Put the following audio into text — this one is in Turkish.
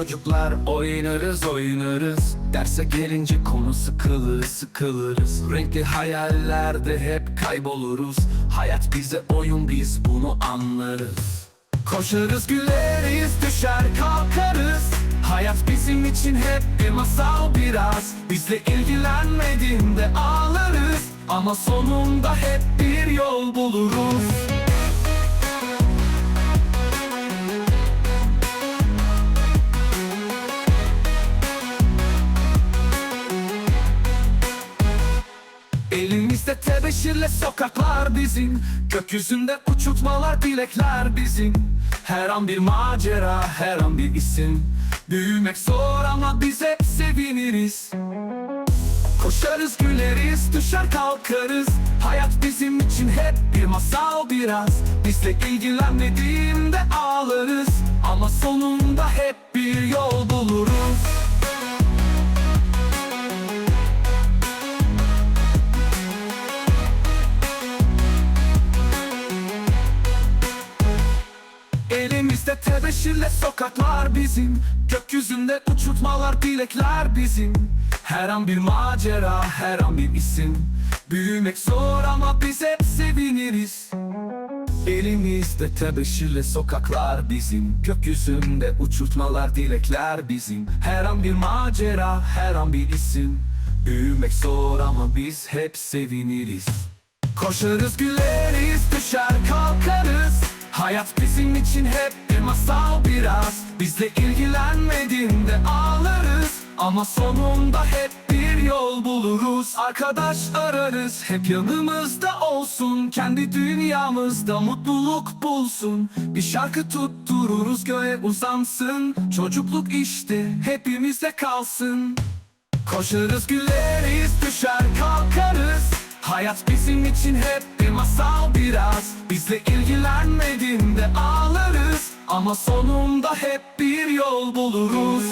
çocuklar oynarız oynarız. Derse gelince konu sıkılır sıkılırız. Renkli hayallerde hep kayboluruz. Hayat bize oyun biz bunu anlarız. Koşarız güleriz düşer kalkarız. Hayat bizim için hep bir masal biraz. Bizle ilgilenmediğinde ağlarız. Ama sonunda hep bir yol buluruz Elimizde tebeşirle sokaklar bizim. Gökyüzünde uçurtmalar dilekler bizim. Her an bir macera her an bir isim. Büyümek zor ama biz hep seviniriz. Koşarız güleriz düşer kalkarız. Hayat bizim için hep bir masal biraz. Bizle ilgilenmediğinde ağlarız. Ama sonunda Elimizde tebeşirle sokaklar bizim. Gökyüzünde uçurtmalar dilekler bizim. Her an bir macera her an bir isim. Büyümek zor ama biz hep seviniriz. Elimizde tebeşirle sokaklar bizim. Gökyüzünde uçurtmalar dilekler bizim. Her an bir macera her an bir isim. Büyümek zor ama biz hep seviniriz. Koşarız güleriz düşer kalkarız. Hayat bizim için hep masal biraz. Bizle ilgilenmediğinde ağlarız. Ama sonunda hep bir yol buluruz. Arkadaş ararız. Hep yanımızda olsun. Kendi dünyamızda mutluluk bulsun. Bir şarkı tuttururuz göğe uzansın. Çocukluk işte hepimizde kalsın. Koşarız güleriz düşer kalkarız. Hayat bizim için hep bir masal biraz. Bizle ilgilenmediğinde ağlarız Ama sonunda hep bir yol buluruz